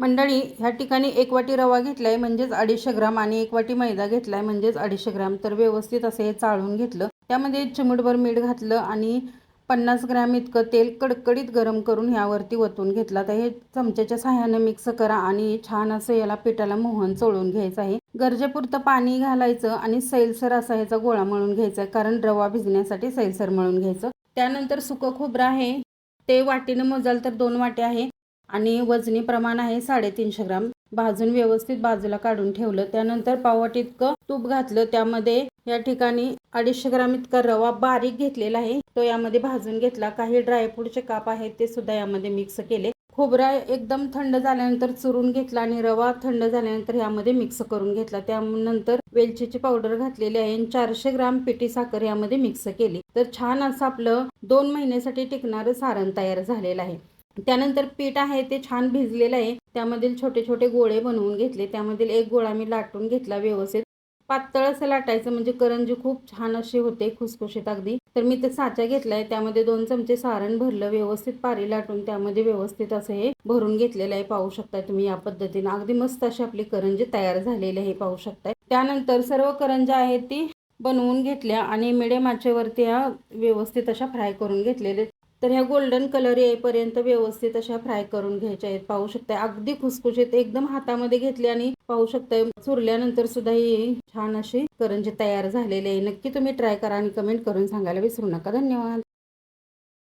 मंडळी ह्या ठिकाणी एक वाटी रवा घेतला आहे म्हणजेच अडीचशे ग्राम आणि एक वाटी मैदा घेतला आहे म्हणजेच अडीचशे ग्राम. तर व्यवस्थित असं हे चाळून घेतलं. त्यामध्ये चिमूटभर मीठ घातलं आणि पन्नास ग्रॅम इतकं तेल कडकडीत गरम करून ह्यावरती वतून घेतलं. तर हे चमच्याच्या सहाय्याने मिक्स करा आणि छान असं याला पिठाला मोहन चोळून घ्यायचं आहे. गरजेपुरतं पाणी घालायचं आणि सैलसर असा ह्याचा गोळा मळून घ्यायचा आहे कारण रवा भिजण्यासाठी सैलसर मळून घ्यायचं. त्यानंतर सुकं खोबरं आहे ते वाटीनं मोजाल तर दोन वाटे आहे. आणि वजनी प्रमाण आहे साडेतीनशे ग्राम. भाजून व्यवस्थित बाजूला काढून ठेवलं. त्यानंतर पावट इतकं तूप घातलं. त्यामध्ये या ठिकाणी अडीचशे ग्राम इतका रवा बारीक घेतलेला आहे. तो यामध्ये भाजून घेतला. काही ड्रायफ्रूटचे काप आहेत ते सुद्धा यामध्ये मिक्स केले. खोबरा एकदम थंड झाल्यानंतर चुरून घेतला आणि रवा थंड झाल्यानंतर यामध्ये मिक्स करून घेतला. त्यानंतर वेलचीची पावडर घातलेली आहे आणि चारशे ग्राम पिठी साखर यामध्ये मिक्स केली. तर छान असं आपलं दोन महिन्यासाठी टिकणारं सारण तयार झालेलं आहे. त्यानंतर पीठ आहे ते छान भिजलेलं आहे. त्यामधील छोटे छोटे गोळे बनवून घेतले. त्यामधील एक गोळा मी लाटून घेतला व्यवस्थित. पातळ असं लाटायचं म्हणजे करंजी खूप छान अशी होते खुसखुशीत अगदी. तर मी ते साचा घेतलाय त्यामध्ये दोन चमचे सारण भरलं व्यवस्थित पारी लाटून त्यामध्ये व्यवस्थित असं हे भरून घेतलेलं आहे. पाहू शकताय तुम्ही या पद्धतीने. अगदी मस्त अशी आपली करंजी तयार झालेली आहे. पाहू शकताय. त्यानंतर सर्व करंजी आहेत ती बनवून घेतल्या आणि मिडियम आचेवरती या व्यवस्थित अशा फ्राय करून घेतलेले तर ह्या गोल्डन कलर येईपर्यंत व्यवस्थित अशा फ्राय करून घ्यायच्या आहेत. पाहू शकताय अगदी खुसखुशीत एकदम हातामध्ये घेतली आणि पाहू शकताय चुरल्यानंतर सुद्धा ही छान अशी करंजी तयार झालेली आहे. नक्की तुम्ही ट्राय करा आणि कमेंट करून सांगायला विसरू नका. धन्यवाद.